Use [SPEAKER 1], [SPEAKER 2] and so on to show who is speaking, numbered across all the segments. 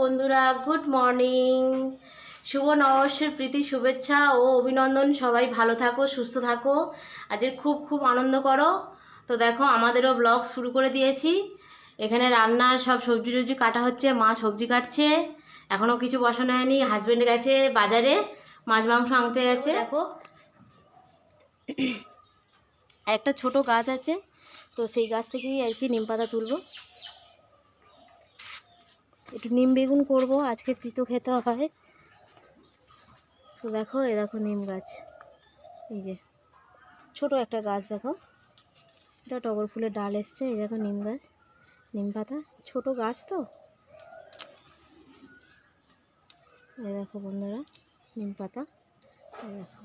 [SPEAKER 1] বন্ধুরা good morning শুভ নববর্ষের প্রীতি, শুভেচ্ছা ও অভিনন্দন। সবাই ভালো থাকো, সুস্থ থাকো। আজের খুব খুব আনন্দ করো। তো দেখো, আমাদেরও ব্লগ শুরু করে দিয়েছি। এখানে রান্নার সব সবজি টবজি কাটা হচ্ছে, মা সবজি কাটছে। এখনও কিছু বসানো হয়নি। হাজব্যান্ড গেছে বাজারে, মাছ মাংস আনতে গেছে। দেখো, একটা ছোট গাছ আছে, তো সেই গাছ থেকেই আর কি নিম পাতা তুলবো। একটু নিম বেগুন করব, আজকে তিতো খেতে হয়। তো দেখো, এ দেখো নিম গাছ। এই যে, ছোট একটা গাছ দেখো। এটা টগর ফুলের ডাল এসছে, এই দেখো নিম গাছ, নিম পাতা। ছোট গাছ তো। এই দেখো বন্ধুরা, নিম পাতা। এই দেখো।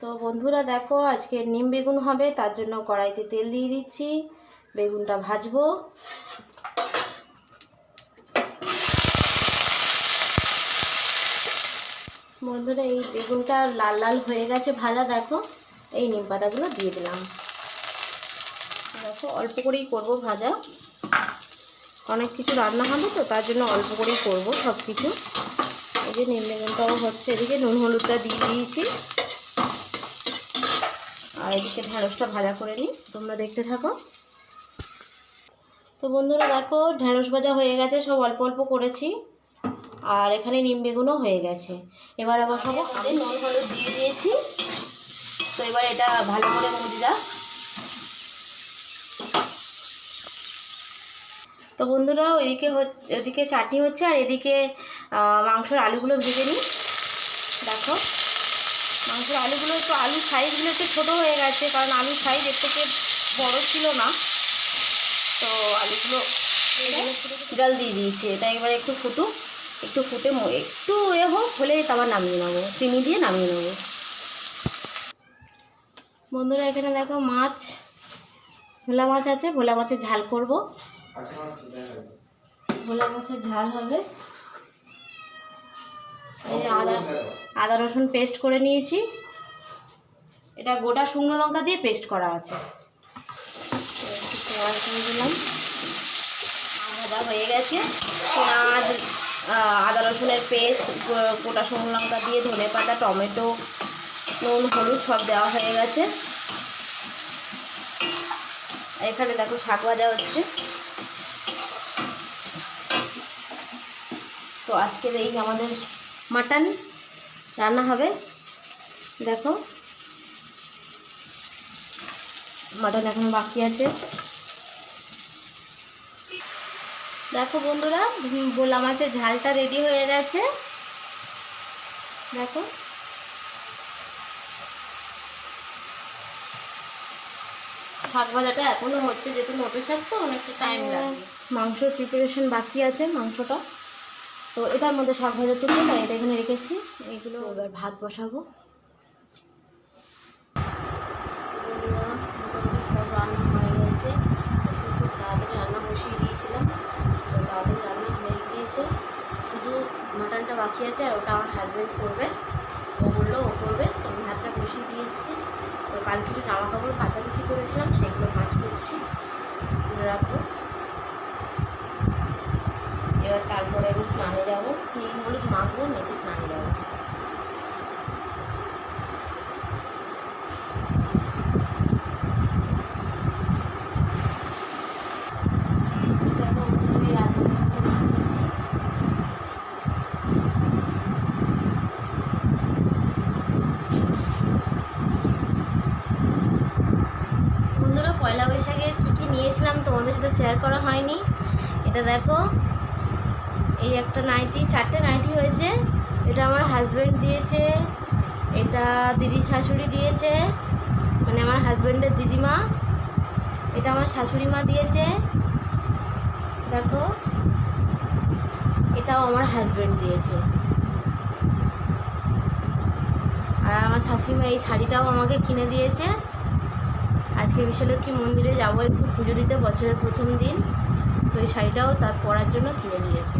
[SPEAKER 1] তো বন্ধুরা দেখো, আজকে নিম বেগুন হবে, তার জন্য কড়াইতে তেল দিয়ে দিচ্ছি। বেগুনটা ভাজবো। বন্ধুরা, এই বেগুনটা লাল লাল হয়ে গেছে ভাজা, দেখো, এই নিম পাতাগুলো দিয়ে দিলাম। দেখো, অল্প করেই করব ভাজা। অনেক কিছু রান্না হবে তো, তার জন্য অল্প করেই করব সব কিছু এই যে নিম বেগুনটাও হচ্ছে, এদিকে নুন হলুদটা দিয়ে দিয়েছি। আর এদিকে ঢ্যাঁড়সটা ভাজা করে নিই, তোমরা দেখতে থাকো। তো বন্ধুরা দেখো ঢ্যাঁড়স ভাজা হয়ে গেছে, সব অল্প অল্প করেছি, আর এখানে নিম বেগুনও হয়ে গেছে। এবার আবার সব আমি নুন, হলুদ দিয়ে দিয়েছি। তো এবার এটা ভালো করে মুড়ি মুজরা তো বন্ধুরা, ওইদিকে ওইদিকে চাটনি হচ্ছে, আর এদিকে মাংসর আলুগুলো ভেজে নিই। মাংসের আলুগুলো একটু আলুর সাইজগুলো একটু ছোটো হয়ে গেছে কারণ আলুর সাইজ এর থেকে বড়ো ছিল না। তো আলুগুলো জল দিয়ে দিয়েছি এটা এবার একটু ফুটুক একটু ফুটে একটু এ হোক হলে তারপর নামিয়ে নেব চিনি দিয়ে নামিয়ে নেব। বন্ধুরা এখানে দেখো মাছ ভোলা মাছ আছে ভোলা মাছের ঝাল করব। ভোলা মাছের ঝাল হবে। এই আদা আদা রসুন পেস্ট করে নিয়েছি। এটা গোটা শুকনো লঙ্কা দিয়ে পেস্ট করা আছে। ভাজা হয়ে গেছে। পেঁয়াজ আদা রসুনের পেস্ট গোটা শুকনো লঙ্কা দিয়ে ধনে পাতা, টমেটো, নুন, হলুদ সব দেওয়া হয়ে গেছে। এখানে দেখো শাক ভাজা হচ্ছে। তো আজকের এই আমাদের মাটন রান্না হবে। দেখো। মাটন এখন বাকি আছে। দেখো বন্ধুরা বোলা মাছের ঝালটা রেডি হয়ে গেছে। দেখো। শাক ভাজাটা এখনও হচ্ছে যেহেতু নোটে শাক তো অনেকটা টাইম লাগবে। মাংসর প্রিপারেশন বাকি আছে মাংসটা। তো এটার মধ্যে শাক ভাজা তাই এটা এখানে রেখেছি। এইগুলো এবার ভাত বসাবো মোটামুটি সব রান্না হয়ে গেছে আজকে খুব তাড়াতাড়ি রান্না বসিয়ে দিয়েছিলাম। তো তাড়াতাড়ি রান্না হয়ে গিয়েছে। শুধু মাটনটা বাকি আছে আর ওটা আমার হাজব্যান্ড করবে। ও বলল ও করবে। তো আমি ভাতটা বসিয়ে দিয়ে এসেছি। তো কাল কিছু জামা কাপড় কাচাকুচি করেছিলাম, সেগুলো কাজ করছি। তুলে রাখব। এবার তারপরে আমি স্নানে যাব। নিম, হলুদ মাখবো মেখে স্নানে যাব বন্ধুরা পয়লা বৈশাখে কী কী নিয়েছিলাম তোমাদের সাথে শেয়ার করা হয়নি। এটা দেখো, এই একটা নাইটি চারটে নাইটি হয়েছে। এটা আমার হাজব্যান্ড দিয়েছে, এটা দিদি শাশুড়ি দিয়েছে মানে আমার হাজব্যান্ডের দিদিমা, এটা আমার শাশুড়ি মা দিয়েছে। দেখো, এটাও আমার হাজব্যান্ড দিয়েছে। আর আমার শাশুড়ি মা এই শাড়িটাও আমাকে কিনে দিয়েছে। আজকে বিশ্বলক্ষ্মী মন্দিরে যাব, একটু পুজো দিতে বছরের প্রথম দিন। তো এই শাড়িটাও তার পরার জন্য কিনে নিয়েছে।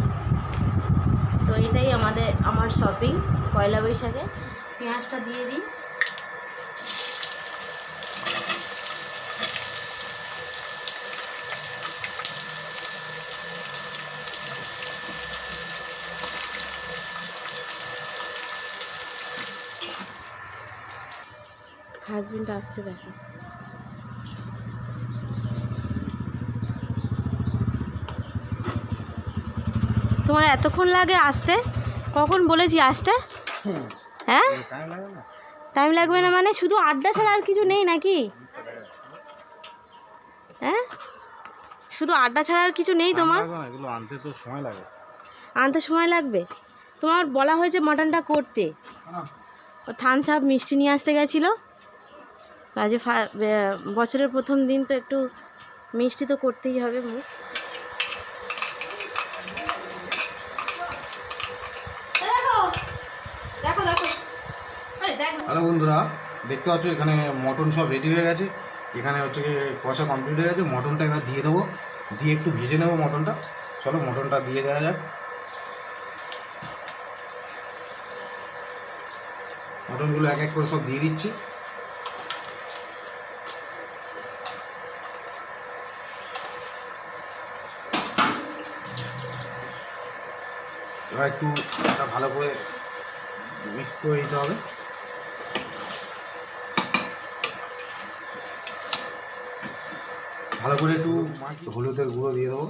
[SPEAKER 1] তো এটাই আমাদের, আমার শপিং পয়লা বৈশাখে। পেঁয়াজটা দিয়ে দিই। হাজবেন্ড আসছে দেখো। তোমার এতক্ষণ লাগে আসতে? কখন বলেছি আসতে? হ্যাঁ?
[SPEAKER 2] টাইম লাগে
[SPEAKER 1] লাগবে না মানে শুধু আড্ডা ছাড়া আর কিছু নেই নাকি? হ্যাঁ? শুধু আড্ডা ছাড়া আর কিছু নেই তোমার?
[SPEAKER 2] আনতে তো সময় লাগে।
[SPEAKER 1] আনতে সময় লাগবে? তোমার বলা হয়েছে মাটনটা করতে। ও থান সাহেব মিষ্টি নিয়ে আসতে গেছিল। কাজে বছরের প্রথম দিন তো একটু মিষ্টি তো করতেই হবে মুখ দেখো দেখো এই দেখো
[SPEAKER 2] হ্যালো বন্ধুরা, দেখতে পাচ্ছ এখানে মটন সব রেডি হয়ে গেছে। এখানে হচ্ছে কি কষা কমপ্লিট হয়ে গেছে। মটনটা এবার দিয়ে দেবো। দিয়ে একটু ভেজে নেব মটনটা। চলো মটনটা দিয়ে দেওয়া যাক। মটনগুলো এক এক করে সব দিয়ে দিচ্ছি। এবার একটু ভালো করে মিক্স করে দিতে হবে। ভালো করে একটু হলুদের গুঁড়ো দিয়ে দেবো।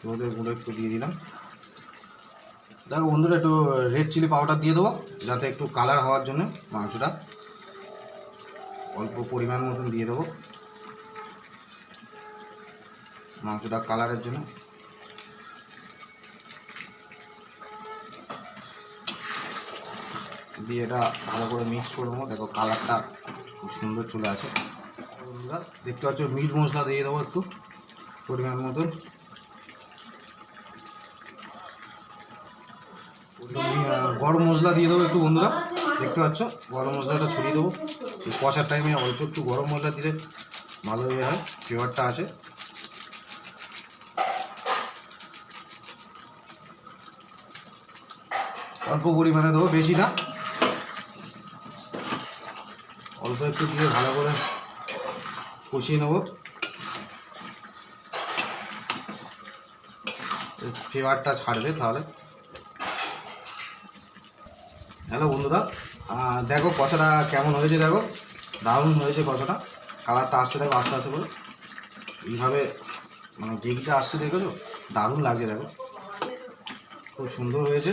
[SPEAKER 2] হলুদের গুঁড়ো একটু দিয়ে দিলাম। দেখো বন্ধুরা, একটু রেড চিলি পাউডার দিয়ে দেবো, যাতে একটু কালার হওয়ার জন্য মাংসটা অল্প পরিমাণ মতন দিয়ে দেবো। মাংসটা কালারের জন্য। দিয়ে এটা ভালো করে মিক্স করে দেখো কালারটা খুব সুন্দর চলে বন্ধুরা দেখতে পাচ্ছ, মিট মশলা দিয়ে দেবো একটু, পরিমাণ মতন। গরম মশলা দিয়ে দেবো একটু বন্ধুরা। দেখতে পাচ্ছ, গরম মশলাটা ছড়িয়ে দেবো। কষার টাইমে অল্প একটু গরম মশলা দিলে ভালো ইয়ে হয় ফ্লেভারটা আছে অল্প পরিমাণে দেবো, বেশি না। অল্প একটু দিয়ে ভালো করে কষিয়ে নেব। ফ্লেভারটা ছাড়বে তাহলে। হ্যালো বন্ধুরা দেখো কষাটা কেমন হয়েছে দেখো। দারুণ হয়েছে কষাটা। কালারটা আসছে দেখো, আস্তে আস্তে করে। এইভাবে মানে গ্রেভিটা আসছে দেখেছ? দারুণ লাগছে দেখো। খুব সুন্দর হয়েছে।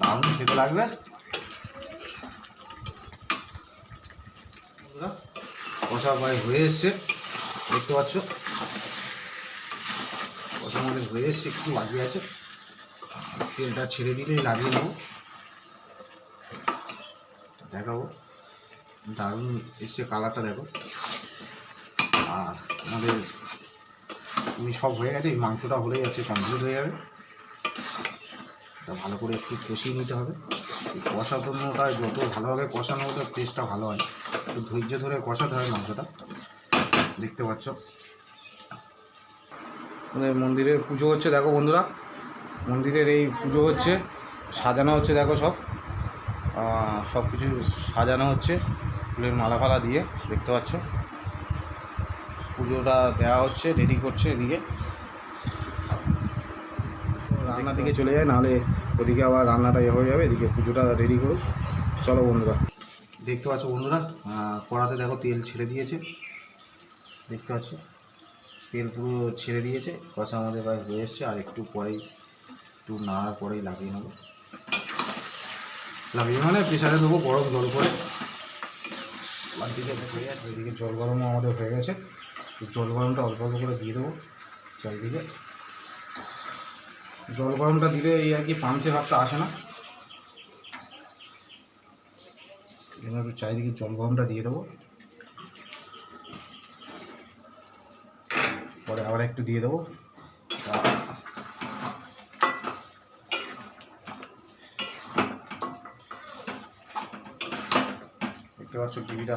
[SPEAKER 2] দারুণ খেতে লাগবে। বন্ধুরা, কষা প্রায় হয়ে এসছে। দেখতে পাচ্ছ? কষা আমাদের হয়ে এসছে একটু বাকি আছে। তেলটা ছেড়ে দিলেই লাগিয়ে নেব। দেখাবো। দারুণ এসছে কালারটা দেখো। আর আমাদের তুমি সব হয়ে গেছে এই মাংসটা হলেই আছে কমপ্লিট হয়ে যাবে। তা ভালো করে একটু কষিয়ে নিতে হবে। এই কষানোটা যত কষানো হবে টেস্টটা ভালো হয়। একটু ধৈর্য ধরে কষাতে হয় মাংসটা। দেখতে পাচ্ছ। আমাদের মন্দিরে পুজো হচ্ছে, দেখো বন্ধুরা। মন্দিরের এই পুজো হচ্ছে, সাজানো হচ্ছে, দেখো সব। সব কিছু সাজানো হচ্ছে, ফুলের মালা ফালা দিয়ে, দেখতে পাচ্ছ। পুজোটা দেওয়া হচ্ছে রেডি করছে এদিকে। রান্নার দিকে চলে যায়, নাহলে ওদিকে আবার রান্নাটা হয়ে যাবে, এদিকে পুজোটা রেডি করুক। চলো বন্ধুরা। দেখতে পাচ্ছ বন্ধুরা কড়াতে দেখো তেল ছেড়ে দিয়েছে। দেখতে পাচ্ছ? তেল পুরো ছেড়ে দিয়েছে। কষা আমাদের প্রায় হয়ে এসছে, আর একটু পরেই, একটু নাড়ার পরেই লাগিয়ে নেব। লাগিয়ে মানে প্রেশারে দেবো গরম জল করে গেছে, এদিকে জল গরমও আমাদের হয়ে গেছে। জল গরমটা অল্প অল্প করে দিয়ে দেবো চারিদিকে। জল গরমটা দিলে এই আর কি পাঞ্চে ভাবটা আসে না। জন্য একটু চারিদিকে জল গরমটা দিয়ে দেবো। পরে আবার একটু দিয়ে দেবো। দেখতে পাচ্ছ টিভিটা।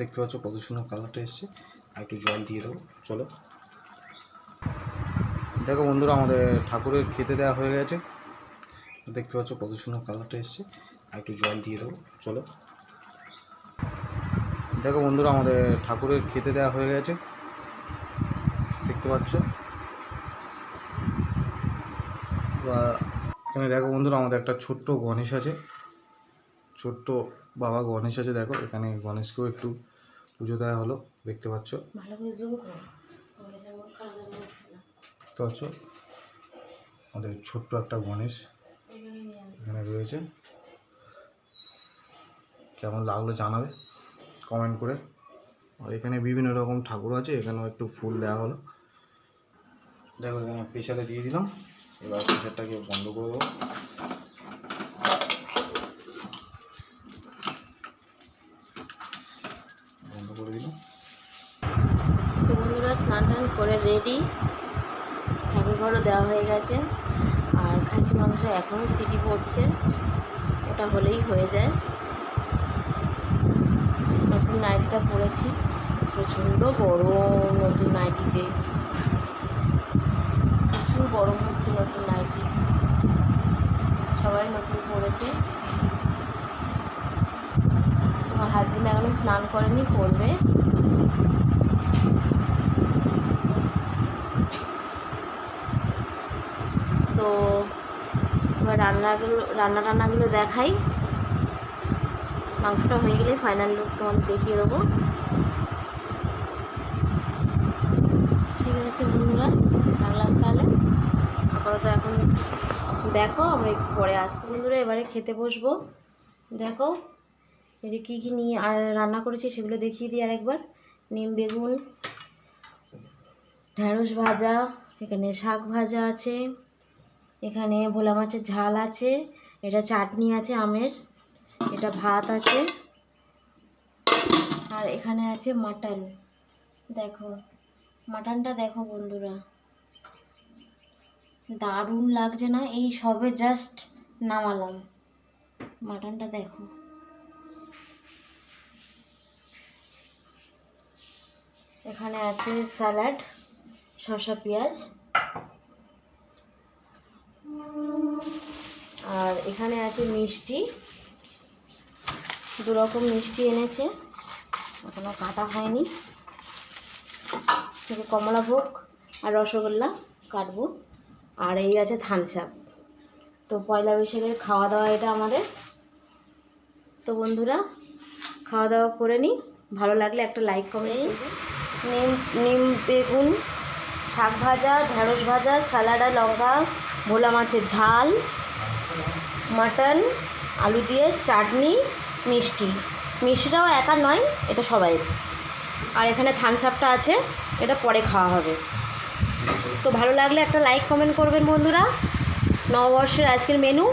[SPEAKER 2] দেখতে পাচ্ছ কত সুন্দর কালারটা এসছে। আর একটু জল দিয়ে দেবো। চলো। দেখো বন্ধুরা, আমাদের ঠাকুরের খেতে দেওয়া হয়ে গেছে। দেখতে পাচ্ছ কত সুন্দর কালারটা এসছে। আর একটু জল দিয়ে দেবো। চলো। দেখো বন্ধুরা, আমাদের ঠাকুরের খেতে দেওয়া হয়ে গেছে। দেখতে পাচ্ছ? বা এখানে দেখো বন্ধুরা, আমাদের একটা ছোট্ট গণেশ আছে। ছোট্ট বাবা গণেশ আছে, দেখো। এখানে গণেশকেও একটু পুজো দেওয়া হলো। দেখতে পাচ্ছ?
[SPEAKER 1] ভালো করে
[SPEAKER 2] দেখতে পাচ্ছ আমাদের ছোট্ট একটা গণেশ
[SPEAKER 1] এখানে
[SPEAKER 2] রয়েছে। কেমন লাগল জানাবে? কমেন্ট করে। আর এখানে বিভিন্ন রকম ঠাকুর আছে, এখানেও একটু ফুল দেওয়া হলো। দেখো, এখানে প্রেশারে দিয়ে দিলাম। এবার প্রেশারটাকে বন্ধ করে দেবো। বন্ধ করে দিলাম।
[SPEAKER 1] তো বন্ধুরা স্নান টান করে রেডি ঘরও দেওয়া হয়ে গেছে। আর খাসি মাংস এখনও সিটি পড়ছে। ওটা হলেই হয়ে যায়। নতুন নাইটিটা পরেছি। প্রচণ্ড গরম নতুন নাইটিতে। প্রচুর গরম হচ্ছে নতুন নাইটি। সবাই নতুন পরেছে। আমার হাজবেন্ড এখনও স্নান করেনি করবে তো এবার রান্নাগুলো রান্না টান্নাগুলো দেখাই। মাংসটা হয়ে গেলে ফাইনাল লুক তোমাদের দেখিয়ে দেবো। ঠিক আছে বন্ধুরা, রাখলাম তাহলে। আপাতত এখন দেখো, আমরা একটু পরে আসছি। বন্ধুরা, এবারে খেতে বসবো। দেখো, এই যে কী কী নিয়ে রান্না করেছি সেগুলো দেখিয়ে দিই আরেকবার। নিম, বেগুন ঢ্যাঁড়স ভাজা, এখানে শাক ভাজা আছে। এখানে ভোলা মাছের ঝাল আছে, এটা চাটনি আছে আমের, এটা ভাত আছে, আর এখানে আছে মাটন। দেখো, মাটনটা দেখো বন্ধুরা। দারুণ লাগছে না? এই সবে জাস্ট নামালাম। মাটনটা দেখো। এখানে আছে স্যালাড, শসা পেঁয়াজ এখানে আছে মিষ্টি। দু রকম মিষ্টি এনেছে। এখনও কাটা হয়নি। কমলাভোগ আর রসগোল্লা কাটবো। আর এই আছে থানসাপ তো পয়লা বৈশাখের খাওয়া দাওয়া এটা আমাদের। তো বন্ধুরা, খাওয়া দাওয়া করে নিই। ভালো লাগলে একটা লাইক কমেন্ট নিম নিম বেগুন, শাক ভাজা ঢ্যাঁড়স ভাজা, স্যালাড লঙ্কা, ভোলা মাছের ঝাল। মাটন, আলু দিয়ে চাটনি, মিষ্টি। মিষ্টিটাও একা নয়, এটা সবাই আর এখানে থামস আপটা আছে, এটা পরে খাওয়া হবে। তো ভালো লাগলে একটা লাইক কমেন্ট করবেন বন্ধুরা। নববর্ষের আজকের মেনু